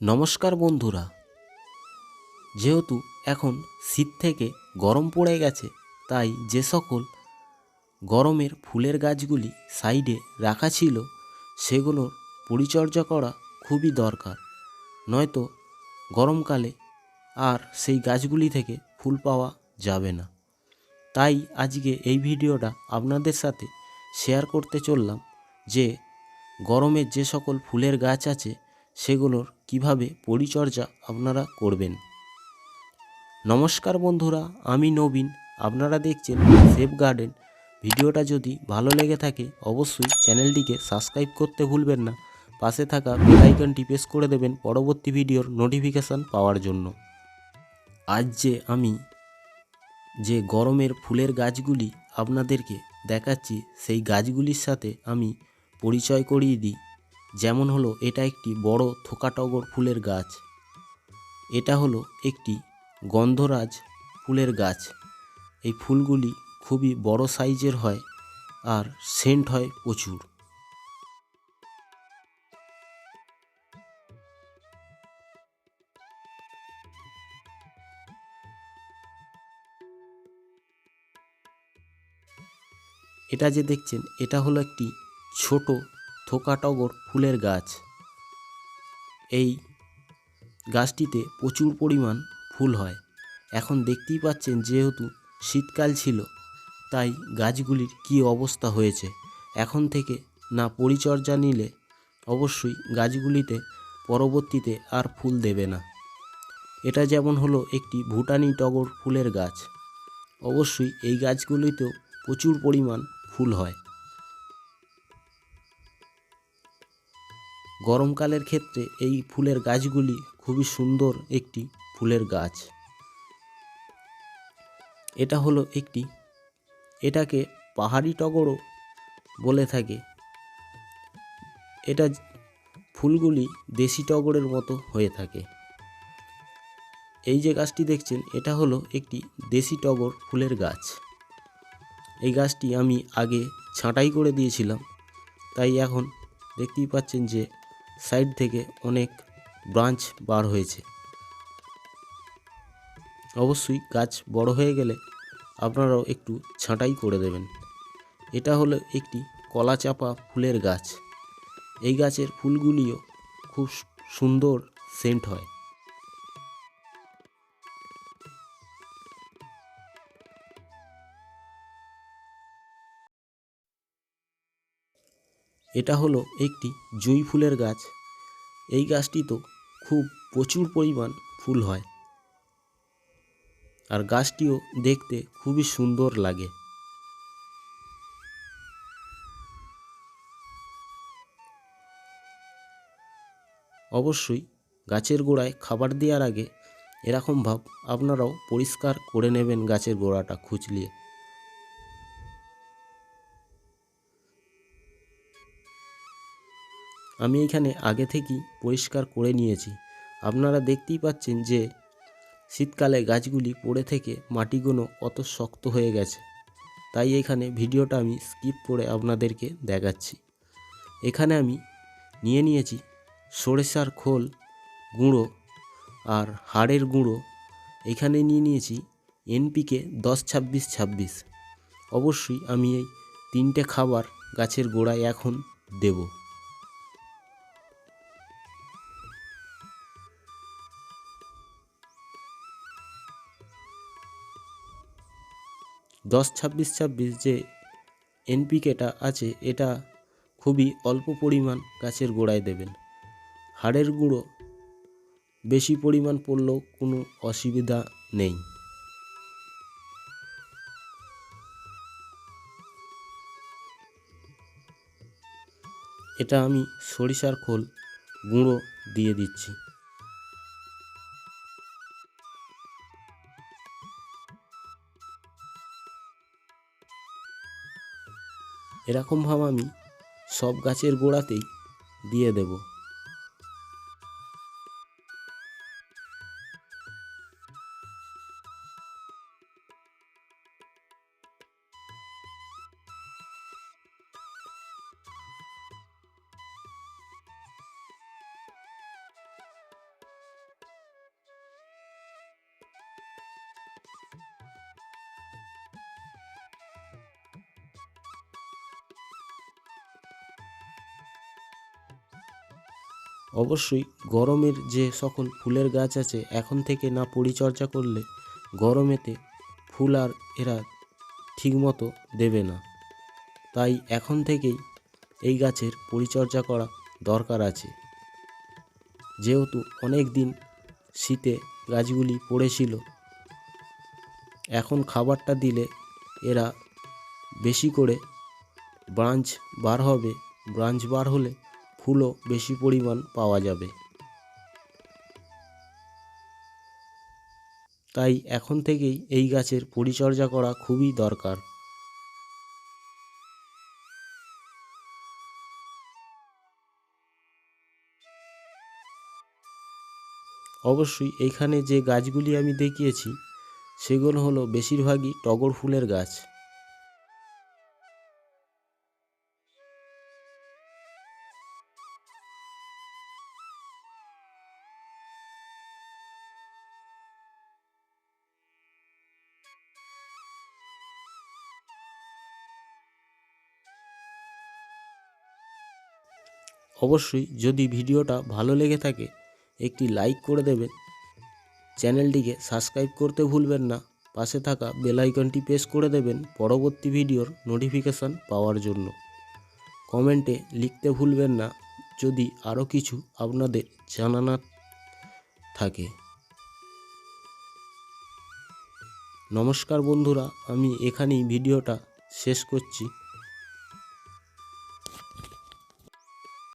নমস্কার বন্ধুরা। যেহেতু এখন শীত থেকে গরম পড়ে গেছে, তাই যে সকল গরমের ফুলের গাছগুলি সাইডে রাখা ছিল, সেগুলোর পরিচর্যা করা খুবই দরকার। নয়তো গরমকালে আর সেই গাছগুলি থেকে ফুল পাওয়া যাবে না। তাই আজকে এই ভিডিওটা আপনাদের সাথে শেয়ার করতে চললাম যে গরমের যে সকল ফুলের গাছ আছে সেগুলোর কীভাবে পরিচর্যা আপনারা করবেন। নমস্কার বন্ধুরা, আমি নবীন। আপনারা দেখছেন সেফ গার্ডেন। ভিডিওটা যদি ভালো লেগে থাকে, অবশ্যই চ্যানেলটিকে সাবস্ক্রাইব করতে ভুলবেন না। পাশে থাকা বেল আইকনটি প্রেস করে দেবেন পরবর্তী ভিডিওর নোটিফিকেশান পাওয়ার জন্য। আজ যে আমি যে গরমের ফুলের গাছগুলি আপনাদেরকে দেখাচ্ছি, সেই গাছগুলির সাথে আমি পরিচয় করিয়ে দিই। যেমন হলো এটা একটি বড় থোকাটগর ফুলের গাছ। এটা হলো একটি গন্ধরাজ ফুলের গাছ। এই ফুলগুলি খুবই বড় সাইজের হয় আর সেন্ট হয় প্রচুর। এটা যে দেখছেন, এটা হলো একটি ছোট থোকাটগর ফুলের গাছ। এই গাছটিতে প্রচুর পরিমাণ ফুল হয়। এখন দেখতেই পাচ্ছেন যেহেতু শীতকাল ছিল, তাই গাছগুলির কি অবস্থা হয়েছে। এখন থেকে না পরিচর্যা নিলে অবশ্যই গাছগুলিতে পরবর্তীতে আর ফুল দেবে না। এটা যেমন হলো একটি ভুটানি টগর ফুলের গাছ। অবশ্যই এই গাছগুলিতেও প্রচুর পরিমাণ ফুল হয়। গরমকালের ক্ষেত্রে এই ফুলের গাছগুলি খুবই সুন্দর একটি ফুলের গাছ। এটা হলো একটি, এটাকে পাহাড়ি টগরও বলে থাকে। এটা ফুলগুলি দেশি টগরের মতো হয়ে থাকে। এই যে গাছটি দেখছেন, এটা হলো একটি দেশি টগর ফুলের গাছ। এই গাছটি আমি আগে ছাঁটাই করে দিয়েছিলাম, তাই এখন দেখতেই পাচ্ছেন যে সাইড থেকে অনেক ব্রাঞ্চ বার হয়েছে। অবশ্যই গাছ বড় হয়ে গেলে আপনারাও একটু ছাঁটাই করে দেবেন। এটা হলো একটি কলা চাপা ফুলের গাছ। এই গাছের ফুলগুলিও খুব সুন্দর সেন্ট হয়। এটা হলো একটি জুঁই ফুলের গাছ। এই গাছটি তো খুব প্রচুর পরিমাণ ফুল হয়। আর গাছটিও দেখতে খুবই সুন্দর লাগে। অবশ্যই গাছের গোড়ায় খাবার দেওয়ার আগে এরকম ভাব আপনারাও পরিষ্কার করে নেবেন গাছের গোড়াটা খুঁচলিয়ে। আমি এখানে আগে থেকেই পরিষ্কার করে নিয়েছি। আপনারা দেখতেই পাচ্ছেন যে শীতকালে গাছগুলি পড়ে থেকে মাটিগুলো কত শক্ত হয়ে গেছে। তাই এখানে ভিডিওটা আমি স্কিপ করে আপনাদেরকে দেখাচ্ছি। এখানে আমি নিয়ে নিয়েছি সরিষার খোল গুঁড়ো আর হাড়ের গুঁড়ো। এখানে নিয়ে নিয়েছি এনপিকে দশ ছাব্বিশ ছাব্বিশ। অবশ্যই আমি এই তিনটে খাবার গাছের গোড়ায় এখন দেবো। দশ ছাব্বিশ ছাব্বিশ যে এনপিকেটা আছে, এটা খুবই অল্প পরিমাণ গাছের গোড়ায় দেবেন। হাড়ের গুঁড়ো বেশি পরিমাণ পড়লেও কোনো অসুবিধা নেই। এটা আমি সরিষার খোল গুঁড়ো দিয়ে দিচ্ছি। এরকমভাবে আমি সব গাছের গোড়াতেই দিয়ে দেব। অবশ্যই গরমের যে সকল ফুলের গাছ আছে, এখন থেকে না পরিচর্যা করলে গরমেতে ফুল আর এরা ঠিকমতো দেবে না। তাই এখন থেকেই এই গাছের পরিচর্যা করা দরকার আছে। যেহেতু অনেক দিন শীতে গাছগুলি পড়েছিল, এখন খাবারটা দিলে এরা বেশি করে ব্রাঞ্চ বার হবে। ব্রাঞ্চ বার হলে ফুলও বেশি পরিমাণ পাওয়া যাবে। তাই এখন থেকেই এই গাছের পরিচর্যা করা খুবই দরকার। অবশ্যই এইখানে যে গাছগুলি আমি দেখিয়েছি, সেগুলো হলো বেশিরভাগই টগর ফুলের গাছ। অবশ্যই যদি ভিডিওটা ভালো লেগে থাকে, একটি লাইক করে দেবেন। চ্যানেলটিকে সাবস্ক্রাইব করতে ভুলবেন না। পাশে থাকা বেল আইকনটি প্রেস করে দেবেন পরবর্তী ভিডিওর নোটিফিকেশান পাওয়ার জন্য। কমেন্টে লিখতে ভুলবেন না, যদি আরও কিছু আপনাদের জানানোর থাকে। নমস্কার বন্ধুরা, আমি এখানেই ভিডিওটা শেষ করছি।